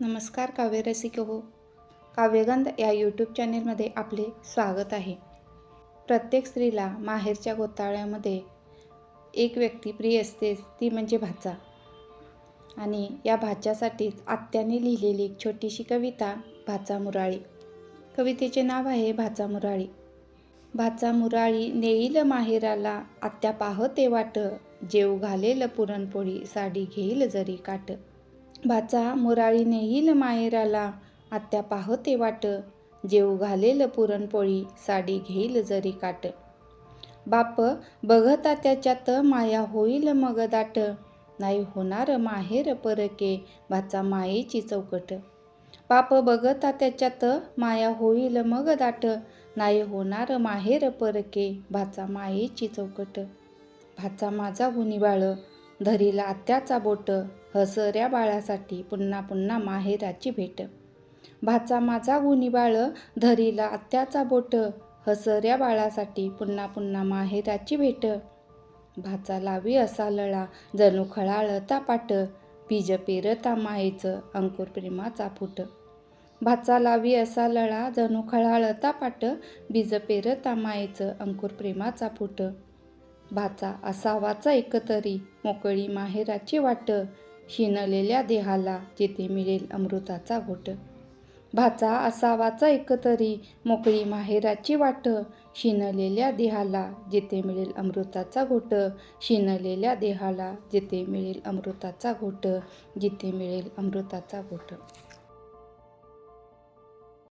नमस्कार काव्यरसिक हो. काव्यगंध या यूट्यूब चॅनेलमध्ये आपले स्वागत आहे. प्रत्येक स्त्रीला माहेरच्या गोताळ्यामध्ये एक व्यक्ती प्रिय असतेच ती म्हणजे भाचा. आणि या भाच्यासाठीच आत्याने लिहिलेली एक छोटीशी कविता भाचा मुराळी. कवितेचे नाव आहे भाचा मुराळी. भाचा मुराळी नेईल माहेराला आत्या पाहते वाट. जेव घालेल पुरणपोळी साडी घेईल जरी काट. भाचा मुराळी येईल माहेराला आत्या पाहते वाट. जेव घालेल पुरणपोळी साडी घेईल जरी काट. बाप बघता त्याच्यात माया होईल मग दाट. नाही होणार माहेर परके भाचा मायेची चौकट. बाप बघता त्याच्यात माया होईल मग दाट. नाही होणार माहेर परके भाचा मायेची चौकट. भाचा माझा गुणी धरीला आत्याचा बोट. हसऱ्या बाळासाठी पुन्हा पुन्हा माहेराची भेट. भाचा माझा गुणी बाळ धरीला आत्याचा बोट हसऱ्या बाळासाठी पुन्हा पुन्हा माहेराची भेट. भाचा लावी असा लळा जणू खळाळता पाट बीज पेरता मायेचं अंकुर प्रेमाचा फुट. भाचा लावी असा लळा जणू खळाळता पाट बीज पेरता मायेचं अंकुर प्रेमाचा फुट. भाचा असावाचा एकतरी मोकळी माहेराची वाट. शिनलेल्या देहाला जिथे मिळेल अमृताचा घोट. भाचा असावाचा एकतरी मोकळी माहेराची वाट. शिनलेल्या देहाला जिथे मिळेल अमृताचा घोट. शिनलेल्या देहाला जिथे मिळेल अमृताचा घोट. जिथे मिळेल अमृताचा घोट.